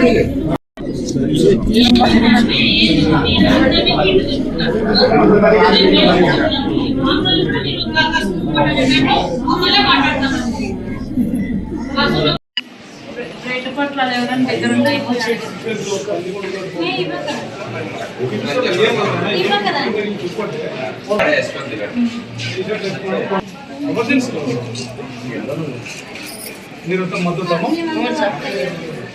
কি రేటు పట్ల ఎవరైనా దగ్గర ఉంటే అయిపోతుంది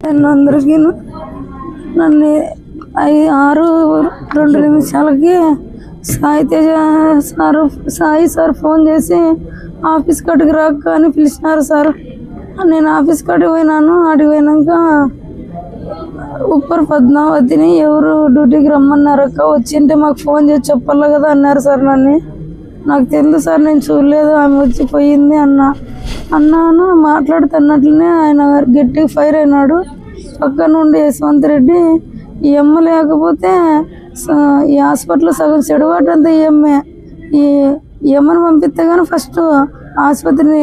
నన్ను అందరికీ నన్ను ఐదు ఆరు రెండు నిమిషాలకి Sai Teja sir Sai sir phone చేసి ఆఫీస్ కట్టుకు రాక అని పిలిచినారు సార్. నేను ఆఫీస్ కట్టుకు పోయినాను. ఆడికి పోయినాక ఉప్పర్ పద్మావతిని ఎవరు డ్యూటీకి రమ్మన్నారు అక్క వచ్చింటే మాకు ఫోన్ చేసి చెప్పాలి కదా అన్నారు సార్ నన్ను. నాకు తెలియదు సార్ నేను చూడలేదు ఆమె వచ్చి పోయింది అన్న. అన్నాను మాట్లాడుతున్నట్లనే ఆయన గట్టిగా ఫైర్ అయినాడు. పక్క నుండి యశ్వంత్ రెడ్డి ఈ ఎమ్మ లేకపోతే ఈ హాస్పిటల్ సగం చెడుబాటు అంతా ఈ ఎమ్మే ఈ ఎమ్మను పంపిస్తే కానీ ఫస్ట్ ఆసుపత్రిని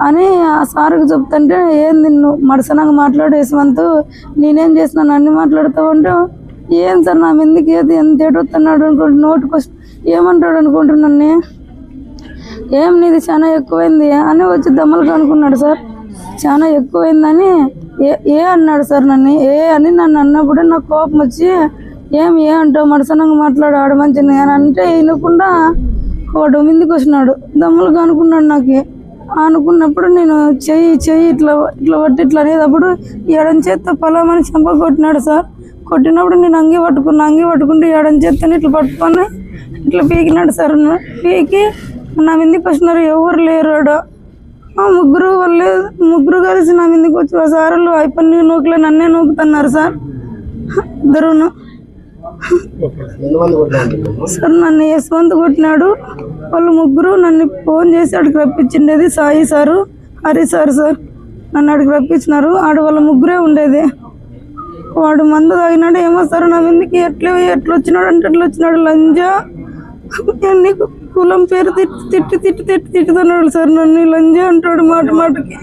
అని ఆ సార్కి చెప్తుంటే ఏం నిన్ను మడసనంగా మాట్లాడు యశ్వంత్? నేనేం చేసినాను అన్ని మాట్లాడుతూ ఉంటే ఏం సార్ నా మీదకి ఏది ఎంత ఏడుతున్నాడు అనుకుంటు నోటికి వస్తు ఏమంటాడు అనుకుంటున్నాను ఏం నీది? చాలా ఎక్కువైంది అని వచ్చి దమ్మలకు అనుకున్నాడు సార్. చాలా ఎక్కువైందని ఏ ఏ అన్నాడు సార్ నన్ను? ఏ అని నన్ను అన్నప్పుడు నాకు కోపం వచ్చి ఏం ఏ అంటావు? మడసనంగా మాట్లాడు ఆడ మంచిది అని అంటే వినకుండా వాడు మీదకి వచ్చినాడు దమ్మలకు అనుకున్నాడు నాకు. అనుకున్నప్పుడు నేను చెయ్యి చెయ్యి ఇట్లా ఇట్లా పట్టి ఇట్లా అనేటప్పుడు ఎడం చేత్తో పొలమని చెంప కొట్టినాడు సార్. కొట్టినప్పుడు నేను అంగి పట్టుకున్నా అంగి పట్టుకుంటే ఎడం చేత్తని ఇట్లా పట్టుకొని ఇట్లా పీకినాడు సార్. పీకి నా మీదకి వచ్చినారు ఎవరు లేరు ముగ్గురు వాళ్ళు ముగ్గురు కలిసి నా మీదకి వచ్చి సార్లు అయిపోయి నూకులే నన్నే నూకుతున్నారు సార్. ఇద్దరును. సార్ నన్ను యశ్వంత్ కొట్టినాడు. వాళ్ళు ముగ్గురు నన్ను ఫోన్ చేసి అడిగి రప్పించిండేది Sai sir Hari sir sir. నన్ను అడిగి రప్పించినారు. ఆడ వాళ్ళ ముగ్గురే ఉండేది. వాడు మందు తాగినాడు ఏమో సార్ నా మీదకి ఎట్లా ఎట్లా వచ్చినాడు అంటే ఎట్లా వచ్చినాడు లంజా. నీకు కులం పేరు తిట్టి తిట్టి తిట్టి తిట్టి తిట్టుతున్నాడు సార్ నన్ను. లంజా అంటాడు మాట మాటకి.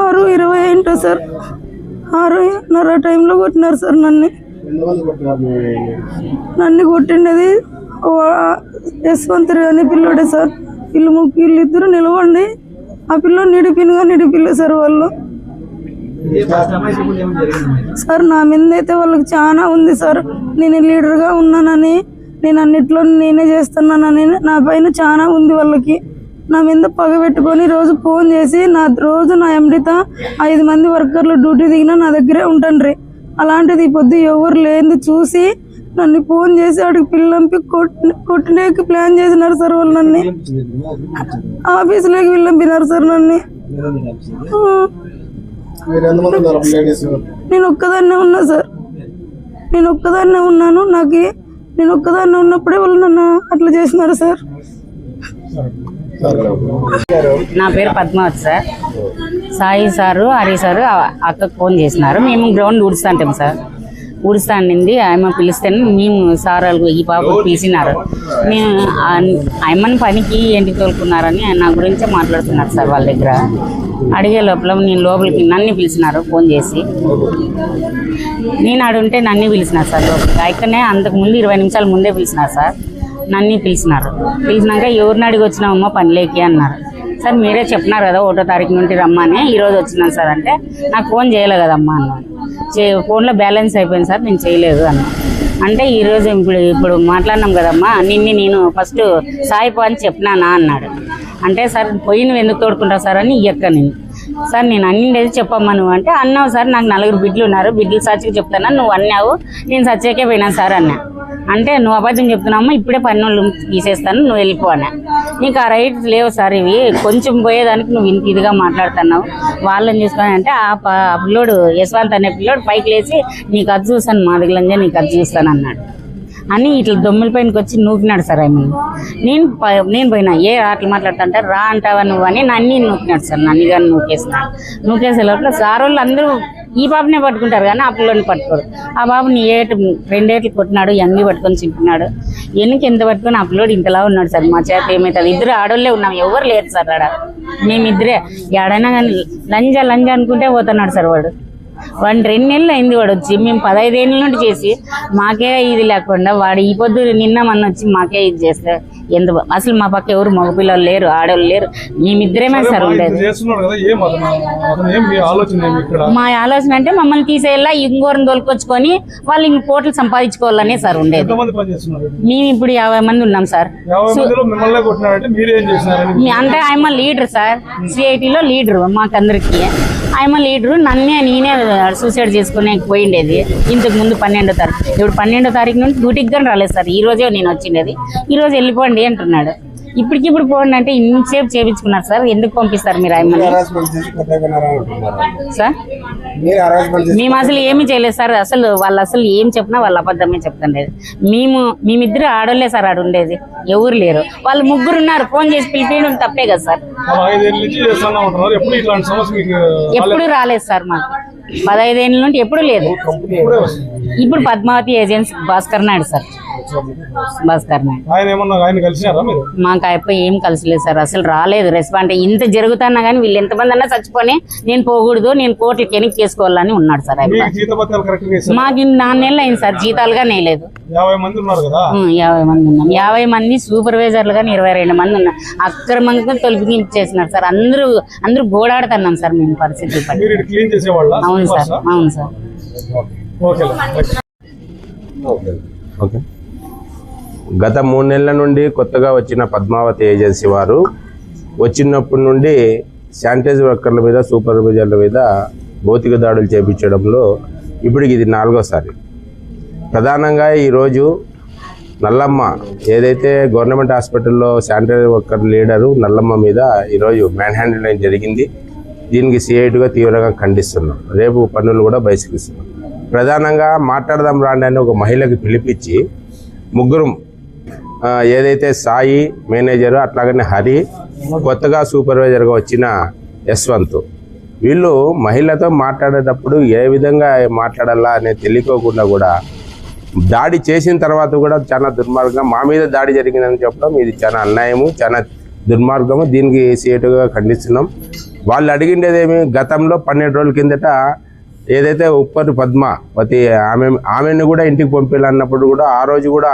ఆరు ఇరవై ఏంటో సార్. ఆరున్నర టైంలో కొట్టినారు సార్ నన్ను. నన్ను కొట్టిండేది వా- యశ్వంత్ అనే పిల్లోడే సార్. వీళ్ళు ముగ్గురు వీళ్ళు ఇద్దరు నిలవండి. ఆ పిల్లలు నిడిపినగా నిడిపిల్లు సార్ వాళ్ళు. సార్ నా మీద అయితే వాళ్ళకి చాలా ఉంది సార్. నేను లీడర్గా ఉన్నానని నేను అన్నిట్లో నేనే చేస్తున్నానని నా పైన చాలా ఉంది వాళ్ళకి. నా మీద పగ పెట్టుకొని రోజు ఫోన్ చేసి నా రోజు నా ఎండితో ఐదు మంది వర్కర్లు డ్యూటీ దిగినా నా దగ్గరే ఉంటాండ్రి. అలాంటిది ఈ పొద్దు ఎవరు లేనిది చూసి నన్ను ఫోన్ చేసి ఆడికి పిల్లంపి కొట్టి కొట్టినేకి ప్లాన్ చేసినారు సార్ వాళ్ళు నన్ను. ఆఫీసులోకి పిల్లంపినారు సార్ నన్ను. నేను ఒక్కదాన్నే ఉన్నా సార్. నేను ఒక్కదాన్నే ఉన్నాను. నాకు నేను ఒక్కదాన్నే ఉన్నప్పుడే వాళ్ళు నన్ను అట్లా చేసినారు సార్. నా పేరు Padmavathi sir. Sai sir Hari sir అక్కకు ఫోన్ చేసినారు. మేము గ్రౌండ్ ఊడుస్తాంటాం సార్. ఊడుస్తా అనింది ఆమె పిలిస్తే మేము సార్ వాళ్ళు ఈ పాప పిలిచినారు. మేము ఆయమ్మని పనికి ఏంటి తోలుకున్నారని నా గురించే మాట్లాడుతున్నారు సార్ వాళ్ళ దగ్గర. అడిగే లోపల నేను లోపలికి నన్ను పిలిచినారు ఫోన్ చేసి. నేను ఆడుంటే నన్ను పిలిచినారు సార్ లోపలికి. ఇక్కడనే అంతకు ముందు ఇరవై నిమిషాల ముందే పిలిచినారు సార్. నన్ను పిలిచినారు. పిలిచినాక ఎవరిని అడిగి వచ్చినామమ్మా పనిలేకి అన్నారు. సార్ మీరే చెప్పినారు కదా ఒకటో తారీఖు నుండి రమ్మని. ఈరోజు వచ్చినాను సార్ అంటే నాకు ఫోన్ చేయలే కదమ్మా అన్నాను ఫోన్లో బ్యాలెన్స్ అయిపోయింది సార్ నేను చేయలేదు అన్న. అంటే ఈరోజు ఇప్పుడు ఇప్పుడు మాట్లాడినాం కదమ్మా నిన్ను నేను ఫస్ట్ సాయిపో అని చెప్పినానా అన్నాడు. అంటే సార్ పోయి నువ్వు ఎందుకు తోడుకుంటావు సార్ అని ఎక్క నేను. సార్ నేను అన్నిండేది చెప్పమ్మా నువ్వు అంటే అన్నావు సార్ నాకు నలుగురు బిడ్డలు ఉన్నారు బిడ్డలు సచ్చికి చెప్తానా నువ్వు అన్నావు నేను సచ్చాకే పోయినా సార్ అన్నా. అంటే నువ్వు అబద్ధం చెప్తున్నామా ఇప్పుడే పన్నులు తీసేస్తాను నువ్వు వెళ్ళిపోనా నీకు ఆ రైట్స్ లేవు సార్ ఇవి. కొంచెం పోయేదానికి నువ్వు ఇంత ఇదిగా మాట్లాడుతున్నావు. వాళ్ళని చూసుకొని అంటే ఆ ప- పిల్లోడు యశ్వంత్ అనే పిల్లోడు పైకి లేచి నీకు అది చూస్తాను మా నీకు అది చూస్తాను అన్నాడు. అని ఇట్లా దొమ్మిల పైనకి వచ్చి నూకినాడు సార్ ఆయన నేను ప- నేను పోయినా ఏ అట్లా మాట్లాడుతుంటే రా అంటావా నువ్వు అని నన్ను నూకినాడు సార్. నన్ను కానీ నూకేసినాడు నూకేసే లోపల సార్ వాళ్ళు అందరూ ఈ బాబునే పట్టుకుంటారు కానీ ఆ పిల్లని పట్టుకోరు. ఆ బాబుని ఏటు రెండేట్లు కొట్టినాడు ఎన్ని పట్టుకొని చింపినాడు. ఎన్నికి ఎంత పట్టుకొని ఆ పిల్లోడు ఇంతలా ఉన్నాడు సార్? మా చేత ఏమవుతుంది ఇద్దరు ఆడోళ్ళే ఉన్నాం ఎవరు లేరు సార్ ఆడ? మేమిద్దరే. ఎడైనా కానీ లంజ లంజ అనుకుంటే పోతున్నాడు సార్ వాడు. వాడిని రెండు నెలలు అయింది వాడు వచ్చి. మేము పదహైదేళ్ళ నుండి చేసి మాకే ఇది లేకుండా వాడు ఈ పొద్దు నిన్న మొన్న వచ్చి మాకే ఇది చేస్తే ఎంత బా- అసలు మా పక్క ఎవరు మగపిల్లలు లేరు ఆడవాళ్ళు లేరు. మేమిద్దరేమే సార్ ఉండేది. మీ ఆలోచన అంటే మమ్మల్ని తీసేలా ఇంకోరిని తోలుకొచ్చుకొని వాళ్ళు ఇంక కోట్లు సంపాదించుకోవాలనే సార్ ఉండేది. మేము ఇప్పుడు యాభై మంది ఉన్నాం సార్. అంటే ఆయమ్మ లీడర్ సార్ సిఐటిలో లీడర్ మాకందరికి. ఆయమ్మ లీడరు నన్నే నేనే సూసైడ్ చేసుకునే పోయిండేది. ఇంతకు ముందు పన్నెండో తారీఖు. ఇప్పుడు పన్నెండో తారీఖు నుండి డ్యూటీకి కానీ రాలేదు సార్. ఈ రోజే నేను వచ్చిండేది. ఈ రోజు వెళ్ళిపోండి అంటున్నాడు. ఇప్పటికిప్పుడు పోండి అంటే ఇంతసేపు చేపించుకున్నారు సార్. ఎందుకు పంపిస్తారు మీరు ఆయమ్మని? అంటున్నారు. సార్? మేము అసలు ఏమీ చేయలేదు సార్. అసలు వాళ్ళు అసలు ఏం చెప్పినా వాళ్ళు అబద్ధమే చెప్తుండేది మేము మేమిద్దరు ఆడోళ్ళే సార్ ఆడ ఉండేది. ఎవరు లేరు. వాళ్ళు ముగ్గురు ఉన్నారు. ఫోన్ చేసి పిలిపించడం తప్పే కదా సార్. ఎప్పుడు ఇట్లాంటి సమస్య మీకు ఎప్పుడు రాలేదు సార్ మాకు. పదహైదేళ్ళ నుండి ఎప్పుడు లేదు. ఇప్పుడు పద్మావతి ఏజెన్సీ భాస్కర్ నాయుడు సార్. భాస్కర్ మాకు అయిపోయి ఏం కలిసిలేదు సార్ అసలు రాలేదు రెస్పాండ్. ఇంత జరుగుతున్నా కానీ వీళ్ళు ఎంతమంది అన్నా చచ్చిపోయి నేను పోకూడదు నేను కోర్టుకి వెనక్కి చేసుకోవాలని ఉన్నాడు సార్ ఆయన మీకు నాలుగు నెలలు అయింది సార్ జీతాలుగా నేలేదు యాభై మంది ఉన్నారు కదా? ఉం, యాభై మంది ఉన్నాం. యాభై మంది సూపర్వైజర్లు కానీ ఇరవై రెండు మంది ఉన్నాం. అక్రమంగా తొలిపి చేసినారు సార్. అందరూ అందరూ గోడాడుతున్నాం సార్ మేము చేసేవాళ్ళ? అవును సార్ అవును సార్. ఓకే. ఓకే. గత మూడు నెలల నుండి కొత్తగా వచ్చిన పద్మావతి ఏజెన్సీ వారు వచ్చినప్పటి నుండి శానిటైజ్ వర్కర్ల మీద సూపర్వైజర్ల మీద భౌతిక దాడులు చేపించడంలో ఇప్పటికి ఇది నాలుగోసారి. ప్రధానంగా ఈరోజు నల్లమ్మ ఏదైతే గవర్నమెంట్ హాస్పిటల్లో శానిటరీ వర్కర్ లీడరు నల్లమ్మ మీద ఈరోజు మ్యాన్ హ్యాండిల్ జరిగింది. దీనికి సిఐటిగా తీవ్రంగా ఖండిస్తున్నాం. రేపు పన్నులు కూడా బహిష్కరిస్తున్నాం. ప్రధానంగా మాట్లాడదాం రాండి అని ఒక మహిళకి పిలిపించి ముగ్గురు ఏదైతే సాయి మేనేజరు అట్లాగనే హరి కొత్తగా సూపర్వైజర్గా వచ్చిన యశ్వంత్ వీళ్ళు మహిళతో మాట్లాడేటప్పుడు ఏ విధంగా మాట్లాడాలా అనేది తెలియకోకుండా కూడా దాడి చేసిన తర్వాత కూడా చాలా దుర్మార్గం మా మీద దాడి జరిగిందని చెప్పడం ఇది చాలా అన్యాయము చాలా దుర్మార్గము. దీనికి సీటుగా ఖండిస్తున్నాం. వాళ్ళు అడిగిండేదేమి గతంలో పన్నెండు రోజుల కిందట ఏదైతే ఉప్పరి పద్మావతి ఆమె ఆమెను కూడా ఇంటికి పంపించాలన్నప్పుడు కూడా ఆ రోజు కూడా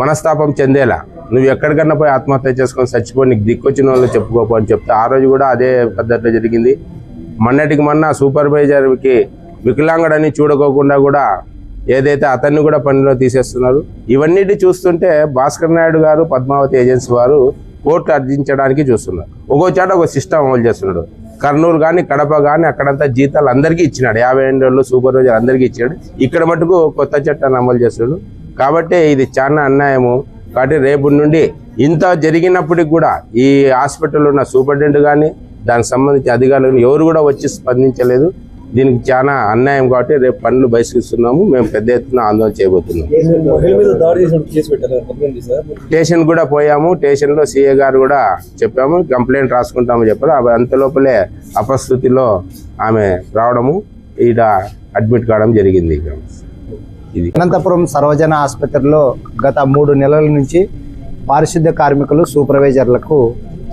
మనస్తాపం చెందేలా. నువ్వు ఎక్కడికన్నా పోయి ఆత్మహత్య చేసుకొని చచ్చిపోయి నీకు దిక్కొచ్చిన వాళ్ళు చెప్పుకోపో అని చెప్తే ఆ రోజు కూడా అదే పద్ధతిలో జరిగింది. మొన్నటికి మొన్న సూపర్వైజర్కి వికలాంగుడని చూడకోకుండా కూడా ఏదైతే అతన్ని కూడా పనిలో తీసేస్తున్నారు ఇవన్నిటి చూస్తుంటే భాస్కర్ నాయుడు గారు పద్మావతి ఏజెన్సీ వారు కోర్టు అర్జించడానికి చూస్తున్నారు. ఒక్కో చాట ఒక సిస్టమ్ అమలు చేస్తున్నాడు. కర్నూలు కానీ కడప కానీ అక్కడంతా జీతాలు అందరికీ ఇచ్చినాడు. యాభై ఏళ్ళు రోజులు సూపర్వైజర్ అందరికీ ఇచ్చాడు. ఇక్కడ మటుకు కొత్త చట్టాన్ని అమలు చేస్తున్నాడు. కాబట్టి ఇది చాలా అన్యాయము. కాబట్టి రేపు నుండి ఇంత జరిగినప్పటికి కూడా ఈ హాస్పిటల్లో ఉన్న సూపరింటెండెంట్ కానీ దానికి సంబంధించి అధికారులు ఎవరు కూడా వచ్చి స్పందించలేదు. దీనికి చాలా అన్యాయం కాబట్టి రేపు పనులు బహిష్కరిస్తున్నాము. మేము పెద్ద ఎత్తున ఆందోళన చేయబోతున్నాము. స్టేషన్ కూడా పోయాము. స్టేషన్లో సీఏ గారు కూడా చెప్పాము. కంప్లైంట్ రాసుకుంటామని చెప్పారు. అవి అంత లోపలే అపస్థితిలో ఆమె రావడము. ఈడ అడ్మిట్ కావడం జరిగింది. ఇది. అనంతపురం సర్వజన ఆసుపత్రిలో గత మూడు నెలల నుంచి పారిశుద్ధ్య కార్మికులు సూపర్వైజర్లకు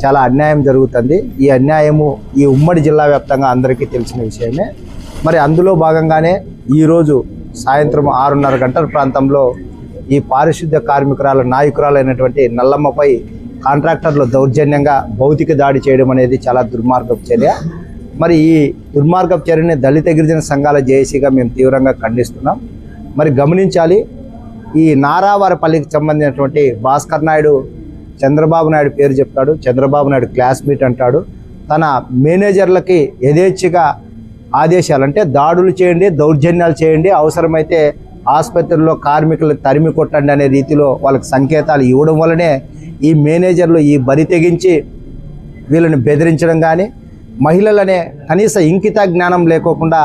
చాలా అన్యాయం జరుగుతుంది. ఈ అన్యాయము ఈ ఉమ్మడి జిల్లా వ్యాప్తంగా అందరికీ తెలిసిన విషయమే. మరి అందులో భాగంగానే ఈరోజు సాయంత్రం ఆరున్నర గంటల ప్రాంతంలో ఈ పారిశుద్ధ్య కార్మికురాల నాయకురాలైనటువంటి నల్లమ్మపై కాంట్రాక్టర్లు దౌర్జన్యంగా భౌతిక దాడి చేయడం అనేది చాలా దుర్మార్గపు చర్య. మరి ఈ దుర్మార్గపు చర్యని దళిత గిరిజన సంఘాల జేఏసీగా మేము తీవ్రంగా ఖండిస్తున్నాం. మరి గమనించాలి. ఈ నారావారపల్లికి సంబంధించినటువంటి భాస్కర్ నాయుడు చంద్రబాబు నాయుడు పేరు చెప్తాడు. చంద్రబాబు నాయుడు క్లాస్మేట్ అంటాడు. తన మేనేజర్లకి యథేచ్ఛగా ఆదేశాలు అంటే దాడులు చేయండి దౌర్జన్యాలు చేయండి. అవసరమైతే ఆసుపత్రిలో కార్మికులు తరిమి కొట్టండి అనే రీతిలో వాళ్ళకి సంకేతాలు ఇవ్వడం వల్లనే ఈ మేనేజర్లు ఈ బరి తెగించి వీళ్ళని బెదిరించడం కానీ మహిళలనే కనీస ఇంకిత జ్ఞానం లేకోకుండా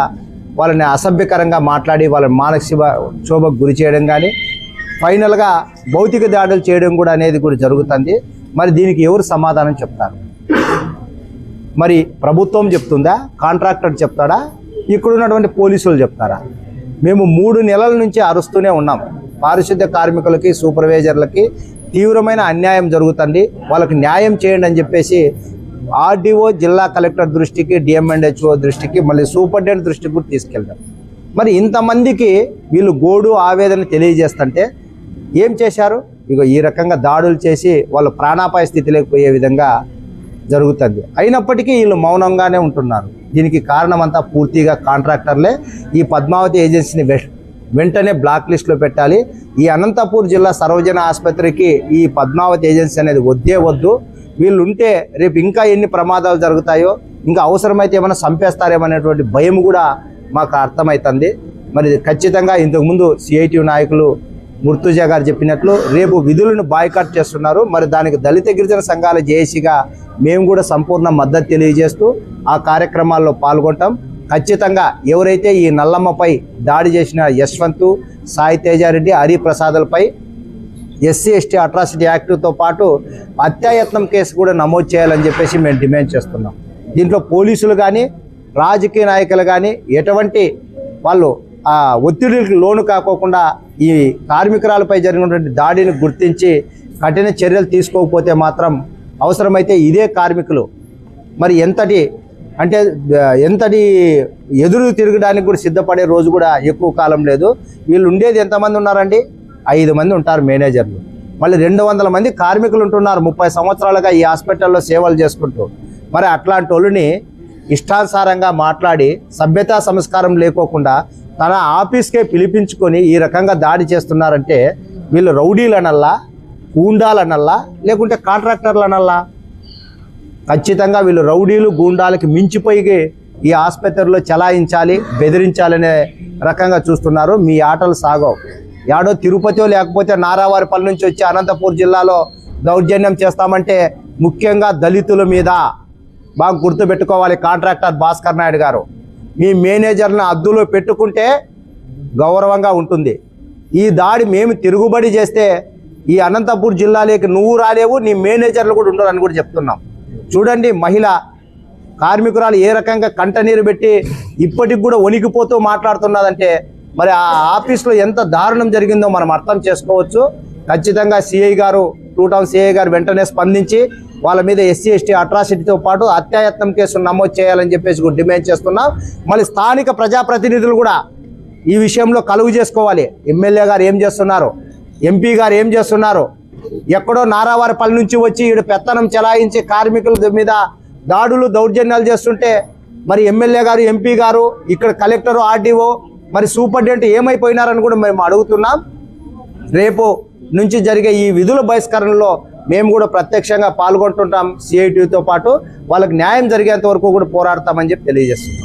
వాళ్ళని అసభ్యకరంగా మాట్లాడి వాళ్ళని మానసిక క్షోభకు గురి చేయడం కానీ ఫైనల్గా భౌతిక దాడులు చేయడం కూడా అనేది కూడా జరుగుతుంది. మరి దీనికి ఎవరు సమాధానం చెప్తారు? మరి ప్రభుత్వం చెప్తుందా? కాంట్రాక్టర్ చెప్తాడా? ఇక్కడున్నటువంటి పోలీసులు చెప్తారా? మేము మూడు నెలల నుంచి అరుస్తూనే ఉన్నాం. పారిశుద్ధ్య కార్మికులకి సూపర్వైజర్లకి తీవ్రమైన అన్యాయం జరుగుతుంది. వాళ్ళకి న్యాయం చేయండి అని చెప్పేసి ఆర్డీఓ జిల్లా కలెక్టర్ దృష్టికి డిఎంఎండ్హెచ్ఓ దృష్టికి మళ్ళీ సూపరింటెండెంట్ దృష్టికి కూడా తీసుకెళ్తాం మరి ఇంతమందికి వీళ్ళు గోడు ఆవేదన తెలియజేస్తుంటే ఏం చేశారు? ఇక ఈ రకంగా దాడులు చేసి వాళ్ళు ప్రాణాపాయ స్థితిలోకి పోయే విధంగా జరుగుతుంది. అయినప్పటికీ వీళ్ళు మౌనంగానే ఉంటున్నారు. దీనికి కారణం అంతా పూర్తిగా కాంట్రాక్టర్లే. ఈ పద్మావతి ఏజెన్సీని వెంటనే బ్లాక్ లిస్ట్లో పెట్టాలి. ఈ అనంతపూర్ జిల్లా సర్వజన ఆసుపత్రికి ఈ పద్మావతి ఏజెన్సీ అనేది వద్దే వద్దు. వీళ్ళు ఉంటే రేపు ఇంకా ఎన్ని ప్రమాదాలు జరుగుతాయో ఇంకా అవసరమైతే ఏమైనా చంపేస్తారేమనేటువంటి భయం కూడా మాకు అర్థమవుతుంది. మరి ఖచ్చితంగా ఇంతకుముందు సిఐటి నాయకులు ముర్తుజా గారు చెప్పినట్లు రేపు విధులను బాయ్కాట్ చేస్తున్నారు. మరి దానికి దళిత గిరిజన సంఘాల జేఏసీగా మేము కూడా సంపూర్ణ మద్దతు తెలియజేస్తూ ఆ కార్యక్రమాల్లో పాల్గొంటాం. ఖచ్చితంగా ఎవరైతే ఈ నల్లమ్మపై దాడి చేసిన యశ్వంత్ సాయి తేజారెడ్డి హరిప్రసాదులపై ఎస్సీ ఎస్టీ అట్రాసిటీ యాక్ట్తో పాటు హత్యాయత్నం కేసు కూడా నమోదు చేయాలని చెప్పేసి మేము డిమాండ్ చేస్తున్నాం. దీంట్లో పోలీసులు కానీ రాజకీయ నాయకులు కానీ ఎటువంటి వాళ్ళు ఆ ఒత్తిడికి లోను కాకోకుండా ఈ కార్మికురాలపై జరిగినటువంటి దాడిని గుర్తించి కఠిన చర్యలు తీసుకోకపోతే మాత్రం అవసరమైతే ఇదే కార్మికులు. మరి ఎంతటి అంటే ఎంతటి ఎదురు తిరగడానికి కూడా సిద్ధపడే రోజు కూడా ఎక్కువ కాలం లేదు. వీళ్ళు ఉండేది ఎంతమంది ఉన్నారండి? ఐదు మంది ఉంటారు మేనేజర్లు. మళ్ళీ రెండు వందల మంది కార్మికులు ఉంటున్నారు ముప్పై సంవత్సరాలుగా ఈ హాస్పిటల్లో సేవలు చేసుకుంటూ. మరి అట్లాంటి వాళ్ళని ఇష్టానుసారంగా మాట్లాడి సభ్యతా సంస్కారం లేకోకుండా తన ఆఫీస్కే పిలిపించుకొని ఈ రకంగా దాడి చేస్తున్నారంటే వీళ్ళు రౌడీలనల్లా గూండాలనల్లా లేకుంటే కాంట్రాక్టర్లనల్లా? ఖచ్చితంగా వీళ్ళు రౌడీలు గూండాలకి మించిపోయి ఈ ఆసుపత్రిలో చలాయించాలి బెదిరించాలనే రకంగా చూస్తున్నారు. మీ ఆటలు సాగవు. యాడో తిరుపతిలో లేకపోతే నారావారిపల్లి నుంచి వచ్చి అనంతపూర్ జిల్లాలో దౌర్జన్యం చేస్తామంటే ముఖ్యంగా దళితుల మీద బాగా గుర్తుపెట్టుకోవాలి కాంట్రాక్టర్ భాస్కర్ నాయుడు గారు. మీ మేనేజర్ని అద్దులో పెట్టుకుంటే గౌరవంగా ఉంటుంది. ఈ దాడి మేము తిరుగుబడి చేస్తే ఈ అనంతపూర్ జిల్లాలోకి నువ్వు రాలేవు నీ మేనేజర్లు కూడా ఉండరు అని కూడా చెప్తున్నాం. చూడండి మహిళ కార్మికురాలు ఏ రకంగా కంటనీరు పెట్టి ఇప్పటికి కూడా వణికిపోతూ మాట్లాడుతున్నదంటే మరి ఆ ఆఫీస్లో ఎంత దారుణం జరిగిందో మనం అర్థం చేసుకోవచ్చు. ఖచ్చితంగా సిఐ గారు టూ టౌన్ సిఐ గారు వెంటనే స్పందించి వాళ్ళ మీద ఎస్సీ ఎస్టీ అట్రాసిటీతో పాటు అత్యాయత్నం కేసులు నమోదు చేయాలని చెప్పేసి కూడా డిమాండ్ చేస్తున్నాం. మళ్ళీ స్థానిక ప్రజాప్రతినిధులు కూడా ఈ విషయంలో కలుగు చేసుకోవాలి. ఎమ్మెల్యే గారు ఏం చేస్తున్నారు? ఎంపీ గారు ఏం చేస్తున్నారు? ఎక్కడో నారావారిపల్లి నుంచి వచ్చి ఈడు పెత్తనం చెలాయించి కార్మికుల మీద దాడులు దౌర్జన్యాలు చేస్తుంటే మరి ఎమ్మెల్యే గారు ఎంపీ గారు ఇక్కడ కలెక్టర్ ఆర్డీఓ మరి సూపరింటెండెంట్ ఏమైపోయినారని కూడా మేము అడుగుతున్నాం. రేపు నుంచి జరిగే ఈ విధుల బహిష్కరణలో మేము కూడా ప్రత్యక్షంగా పాల్గొంటుంటాం. సిఐటితో పాటు వాళ్ళకి న్యాయం జరిగేంత వరకు కూడా పోరాడతామని చెప్పి తెలియజేస్తున్నాం.